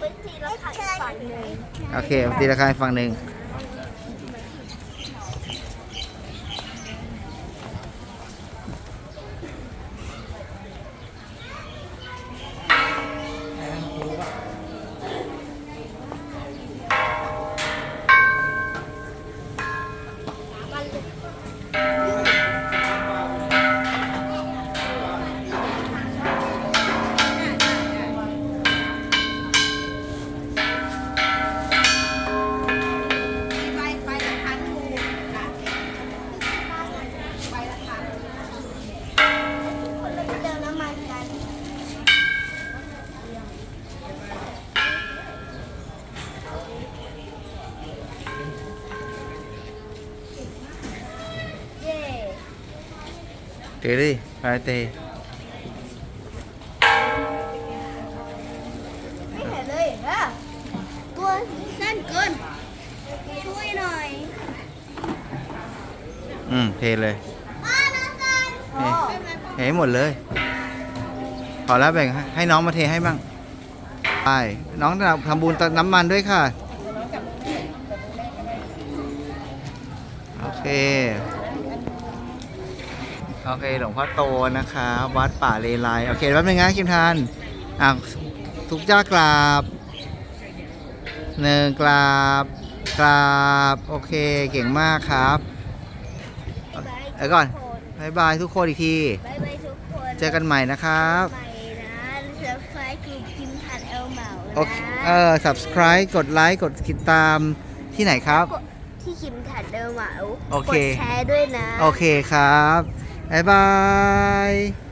ไปตีละครั้งอีกฝั่งหนึ่งโอเคตีราคาให้ฟังหนึ่ง เตะดิไปเตะไม่เห็นเลยเห็นปะตัวสั้นเกิน ช่วยหน่อยอืมเทเลยป้านะกันพ่อเทให้หมดเลยพอแล้วแบ่งให้ให้น้องมาเทให้บ้างไปน้องทำบุญตักน้ำมันด้วยค่ะ โอเค โอเคหลวงพ่อโตนะคะ วัดป่าเลไลโอเคแป๊บนึงนะคิมทานอะทุกเจ้ากราบหนึ่งกราบกราบโอเคเก่งมากครับเดี๋ยวก่อนบายบายทุกคนอีกทีบายบายทุกคนเจอกันใหม่นะครับใหม่นะเซิร์ฟไฟคือกินทันเอลเหมาโอเคนะเออ subscribe กดไลค์กดติดตามที่ไหนครับกดที่คิมทันเอลเหมาโอเคกดแชร์ด้วยนะ โอเคครับ บ๊ายบาย